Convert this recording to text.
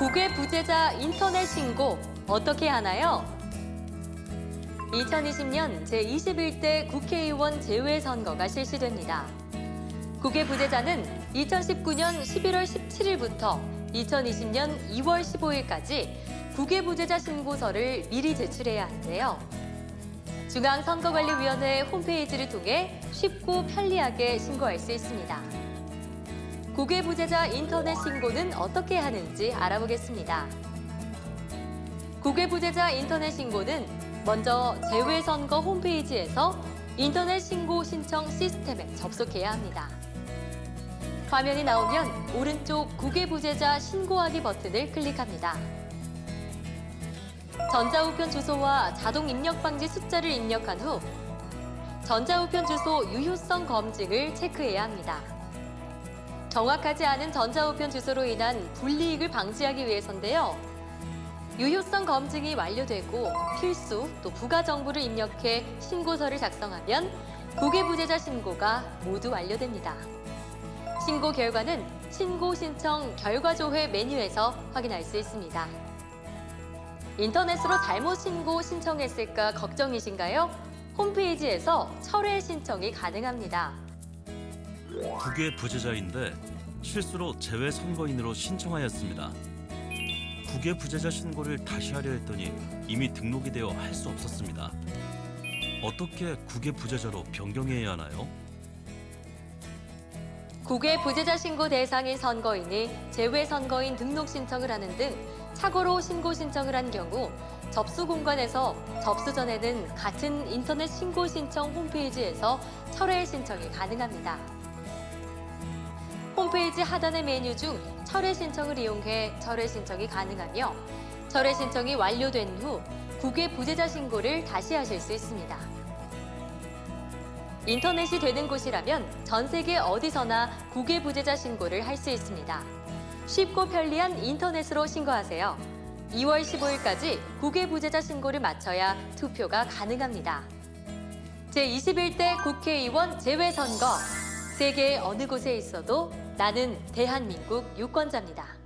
국외 부재자 인터넷 신고 어떻게 하나요? 2020년 제21대 국회의원 재외선거가 실시됩니다. 국외 부재자는 2019년 11월 17일부터 2020년 2월 15일까지 국외 부재자 신고서를 미리 제출해야 하는데요. 중앙선거관리위원회 홈페이지를 통해 쉽고 편리하게 신고할 수 있습니다. 국외 부재자 인터넷 신고는 어떻게 하는지 알아보겠습니다. 국외 부재자 인터넷 신고는 먼저 재외선거 홈페이지에서 인터넷 신고 신청 시스템에 접속해야 합니다. 화면이 나오면 오른쪽 국외 부재자 신고하기 버튼을 클릭합니다. 전자우편 주소와 자동 입력 방지 숫자를 입력한 후 전자우편 주소 유효성 검증을 체크해야 합니다. 정확하지 않은 전자우편 주소로 인한 불이익을 방지하기 위해서인데요. 유효성 검증이 완료되고 필수 또 부가 정보를 입력해 신고서를 작성하면 국외 부재자 신고가 모두 완료됩니다. 신고 결과는 신고 신청 결과 조회 메뉴에서 확인할 수 있습니다. 인터넷으로 잘못 신고 신청했을까 걱정이신가요? 홈페이지에서 철회 신청이 가능합니다. 국외 부재자인데 실수로 재외 선거인으로 신청하였습니다. 국외 부재자 신고를 다시 하려 했더니 이미 등록이 되어 할 수 없었습니다. 어떻게 국외 부재자로 변경해야 하나요? 국외 부재자 신고 대상인 선거인이 재외 선거인 등록 신청을 하는 등 착오로 신고 신청을 한 경우 접수 공간에서 접수 전에는 같은 인터넷 신고 신청 홈페이지에서 철회 신청이 가능합니다. 홈페이지 하단의 메뉴 중 철회 신청을 이용해 철회 신청이 가능하며 철회 신청이 완료된 후 국외 부재자 신고를 다시 하실 수 있습니다. 인터넷이 되는 곳이라면 전 세계 어디서나 국외 부재자 신고를 할 수 있습니다. 쉽고 편리한 인터넷으로 신고하세요. 2월 15일까지 국외 부재자 신고를 마쳐야 투표가 가능합니다. 제21대 국회의원 재외선거. 세계 어느 곳에 있어도 나는 대한민국 유권자입니다.